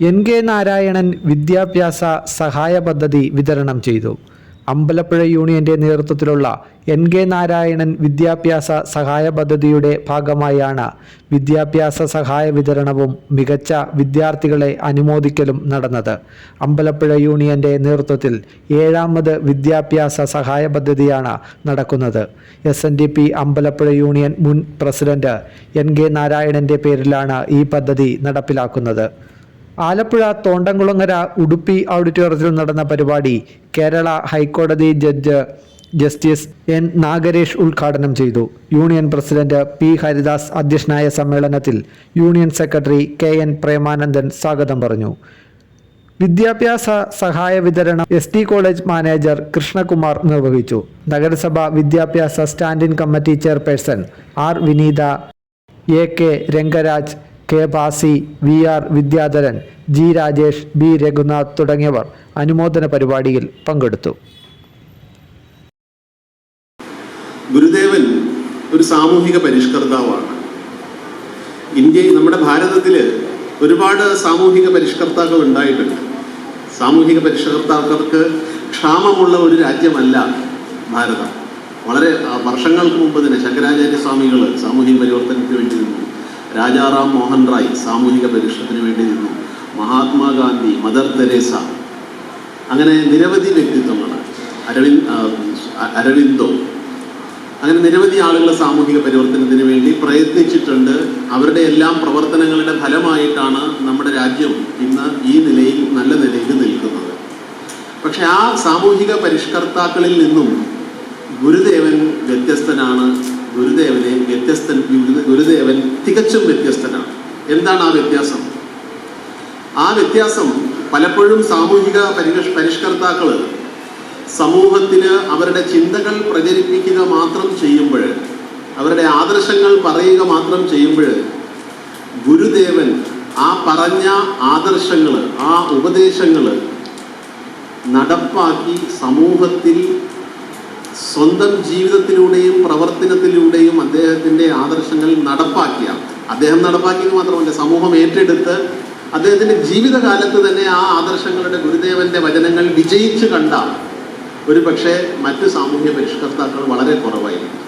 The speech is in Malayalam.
എൻ കെ നാരായണൻ വിദ്യാഭ്യാസ സഹായ പദ്ധതി വിതരണം ചെയ്തു. അമ്പലപ്പുഴ യൂണിയന്റെ നേതൃത്വത്തിലുള്ള എൻ കെ നാരായണൻ വിദ്യാഭ്യാസ സഹായ പദ്ധതിയുടെ ഭാഗമായാണ് വിദ്യാഭ്യാസ സഹായ വിതരണവും മികച്ച വിദ്യാർത്ഥികളെ അനുമോദിക്കലും നടന്നത്. അമ്പലപ്പുഴ യൂണിയന്റെ നേതൃത്വത്തിൽ ഏഴാമത് വിദ്യാഭ്യാസ സഹായ പദ്ധതിയാണ് നടക്കുന്നത്. S N D P Ambalappuzha union മുൻ പ്രസിഡന്റ് എൻ കെ നാരായണന്റെ പേരിലാണ് ഈ പദ്ധതി നടപ്പിലാക്കുന്നത്. ആലപ്പുഴ തോണ്ടംകുളങ്ങര ഉടുപ്പി ഓഡിറ്റോറിയത്തിൽ നടന്ന പരിപാടി കേരള ഹൈക്കോടതി ജഡ്ജ് ജസ്റ്റിസ് എൻ നാഗരേഷ് ഉദ്ഘാടനം ചെയ്തു. യൂണിയൻ പ്രസിഡന്റ് പി ഹരിദാസ് അധ്യക്ഷനായ സമ്മേളനത്തിൽ union secretary K N Premanandan സ്വാഗതം പറഞ്ഞു. വിദ്യാഭ്യാസ സഹായ വിതരണം S T college manager Krishnakumar നിർവഹിച്ചു. നഗരസഭ വിദ്യാഭ്യാസ standing committee chairperson R Vineetha A K Rangaraj K Basi V R Vidyadharan G Rajesh B Raghunath തുടങ്ങിയവർ അനുമോദന പരിപാടിയിൽ പങ്കെടുത്തു. ഗുരുദേവൻ ഒരു സാമൂഹിക പരിഷ്കർത്താവാണ്. ഇന്ത്യ നമ്മുടെ ഭാരതത്തിൽ ഒരുപാട് സാമൂഹിക പരിഷ്കർത്താക്കൾ ഉണ്ടായിട്ടുണ്ട്. സാമൂഹിക പരിഷ്കർത്താക്കൾക്ക് ക്ഷാമമുള്ള ഒരു രാജ്യമല്ല ഭാരതം. വളരെ വർഷങ്ങൾക്ക് മുമ്പ് തന്നെ ശങ്കരാചാര്യ സ്വാമികൾ സാമൂഹിക പരിവർത്തനത്തിന് വേണ്ടി രാജാറാം മോഹൻ റായ് സാമൂഹിക പരിഷ്കരണത്തിന് വേണ്ടി നിന്നു. Mahatma Gandhi mother Teresa. അങ്ങനെ നിരവധി വ്യക്തിത്വങ്ങൾ അരവിന്ദ് അരവിന്ദോ. അങ്ങനെ നിരവധി ആളുകൾ സാമൂഹിക പരിവർത്തനത്തിന് വേണ്ടി പ്രയത്നിച്ചിട്ടുണ്ട്. അവരുടെ എല്ലാം പ്രവർത്തനങ്ങളുടെ ഫലമായിട്ടാണ് നമ്മുടെ രാജ്യം ഇന്ന് ഈ നിലയിൽ നല്ല നിലയിൽ നിൽക്കുന്നത്. പക്ഷെ ആ സാമൂഹിക പരിഷ്കർത്താക്കളിൽ നിന്നും ഗുരുദേവൻ വ്യത്യസ്തനാണ്. ഗുരുദേവൻ തികച്ചും വ്യത്യസ്തനാണ്. എന്താണ് ആ വ്യത്യാസം? ആ വ്യത്യാസം പലപ്പോഴും സാമൂഹിക പരിഷ് പരിഷ്കർത്താക്കൾ സമൂഹത്തിന് അവരുടെ ചിന്തകൾ പ്രചരിപ്പിക്കുക മാത്രം ചെയ്യുമ്പോൾ അവരുടെ ആദർശങ്ങൾ പറയുക മാത്രം ചെയ്യുമ്പോൾ ഗുരുദേവൻ ആ പറഞ്ഞ ആദർശങ്ങൾ ആ ഉപദേശങ്ങൾ നടപ്പാക്കി സമൂഹത്തിൽ സ്വന്തം ജീവിതത്തിലൂടെയും പ്രവർത്തനത്തിലൂടെയും അദ്ദേഹത്തിന്റെ ആദർശങ്ങൾ നടപ്പാക്കിയ അദ്ദേഹം നടപ്പാക്കിയത് മാത്രമല്ല സമൂഹം ഏറ്റെടുത്ത് അദ്ദേഹത്തിന്റെ ജീവിതകാലത്ത് തന്നെ ആ ആദർശങ്ങളുടെ ഗുരുദേവന്റെ വചനങ്ങൾ വിജയിച്ചു കണ്ട ഒരു പക്ഷേ മറ്റ് സാമൂഹ്യ പരിഷ്കർത്താക്കൾ വളരെ കുറവായിരിക്കും.